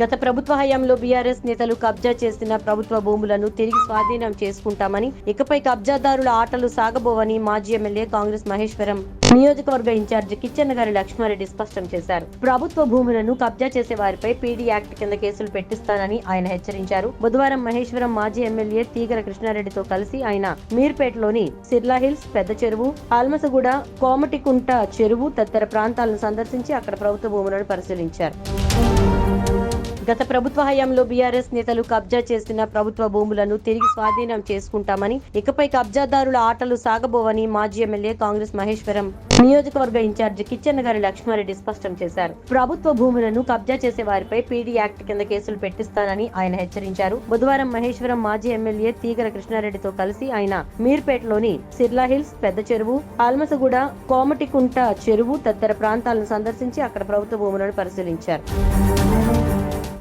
గత ప్రభుత్వ హయాంలో బీఆర్ఎస్ నేతలు కబ్జా చేసిన ప్రభుత్వ భూములను తిరిగి స్వాధీనం చేసుకుంటామని ఇకపై కబ్జాదారుల ఆటలు సాగబోవని మాజీ ఎమ్మెల్యే కాంగ్రెస్ మహేశ్వరం నియోజకవర్గ ఇన్ఛార్జి కిచ్చెన్న గారి లక్ష్మారెడ్డి స్పష్టం చేశారు. ప్రభుత్వ భూములను కబ్జా చేసే వారిపై పీడీ యాక్ట్ కింద కేసులు పెట్టిస్తానని ఆయన హెచ్చరించారు. బుధవారం మహేశ్వరం మాజీ ఎమ్మెల్యే తీగర కృష్ణారెడ్డితో కలిసి ఆయన మీర్పేటలోని సిర్లా హిల్స్ పెద్ద చెరువు ఆల్మసగూడ కోమటికుంట చెరువు తదితర ప్రాంతాలను సందర్శించి అక్కడ ప్రభుత్వ భూములను పరిశీలించారు. గత ప్రభుత్వ హయాంలో బీఆర్ఎస్ నేతలు కబ్జా చేసిన ప్రభుత్వ భూములను తిరిగి స్వాధీనం చేసుకుంటామని ఇకపై కబ్జాదారుల ఆటలు సాగబోవని మాజీ ఎమ్మెల్యే కాంగ్రెస్ మహేశ్వరం నియోజకవర్గ ఇన్ఛార్జి కిచ్చెన్న గారి లక్ష్మారెడ్డి స్పష్టం చేశారు. ప్రభుత్వ భూములను కబ్జా చేసే వారిపై పీడీ యాక్ట్ కింద కేసులు పెట్టిస్తానని ఆయన హెచ్చరించారు. బుధవారం మహేశ్వరం మాజీ ఎమ్మెల్యే తీగర కృష్ణారెడ్డితో కలిసి ఆయన మీర్పేటలోని సిర్లా హిల్స్ పెద్ద చెరువు ఆల్మసగూడ కోమటికుంట చెరువు తదితర ప్రాంతాలను సందర్శించి అక్కడ ప్రభుత్వ భూములను పరిశీలించారు.